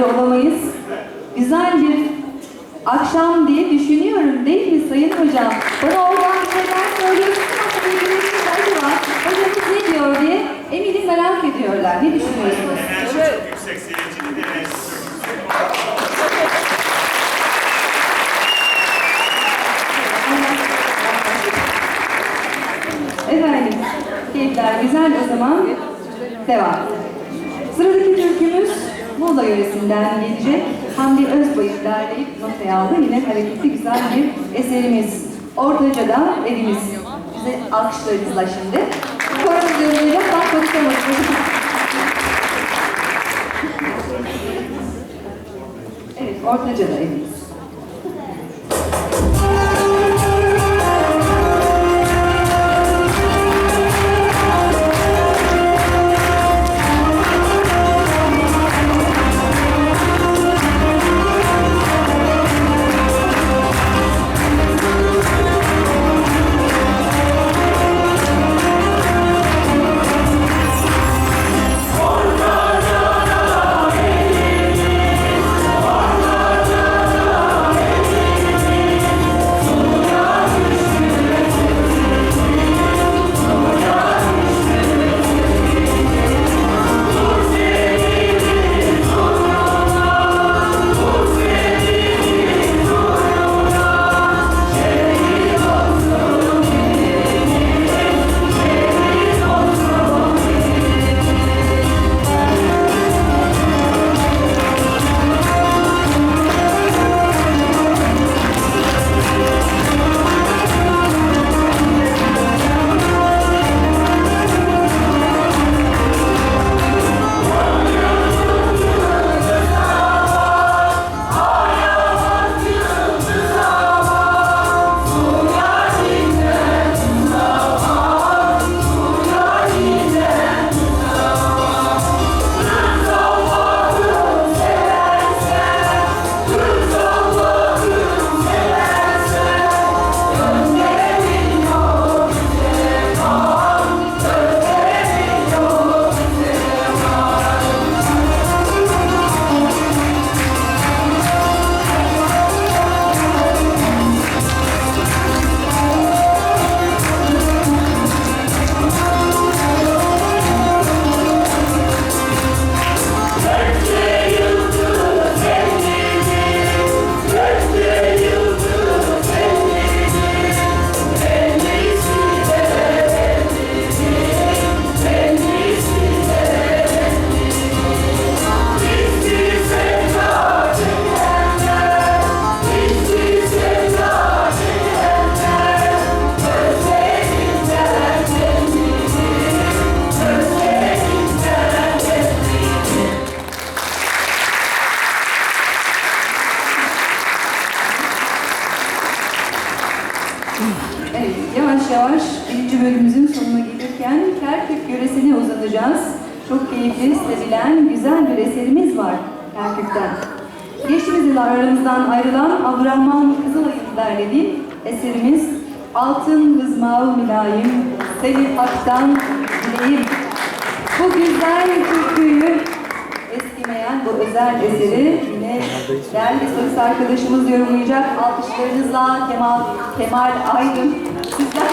ayrı olamayız. Güzel bir akşam diye düşünüyorum değil mi Sayın Hocam? Bana oradan bir şeyler söylüyorsunuz ama birbiriniz acaba hocamız ne diyor diye eminim merak ediyorlar. Ne düşünüyorsunuz? Enerji çok yüksek, seyircinin. Efendim, keyifler güzel o zaman devam. Sıradaki türkümüz Muğla yöresinden gelecek. Hamdi Özbay'ın derleyip notaya aldı. Yine hareketli güzel bir eserimiz. Ortaca'da evimiz. Bize alkışlarınızla şimdi. Korumuz yorumuyla konuşamadık. Evet, Ortaca'da evimiz. Kerkük'ten. Geçtiğimiz yıl aramızdan ayrılan Abdurrahman Kızılay'ın derlediği eserimiz Altın Hızmağı Mülayim, Seni Hak'tan Dileyim. Bu güzel türküyü eskimeyen bu özel eseri yine değerli solist arkadaşımız yorumlayacak. Alkışlarınızla Kemal, Kemal Aydın. Sizler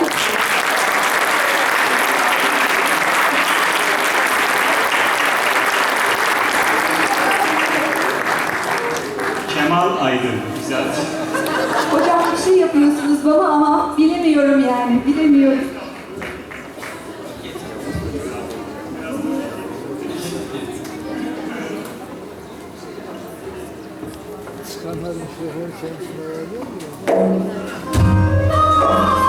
Kemal Aydın. Güzel. hocam bir şey yapıyorsunuz bana ama bilemiyorum yani, bilemiyorum. Çıkanlar mikrofon çalışmaya alıyor mu? Müzik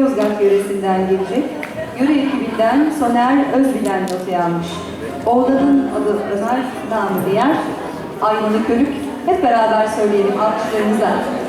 Yozgat yöresinden gelecek. Yöre ekibinden Soner Özbilen notaya almış. Oğlanın adı Ömer, namı diğer. Aynalı Körük. Hep beraber söyleyelim alkışlarınıza.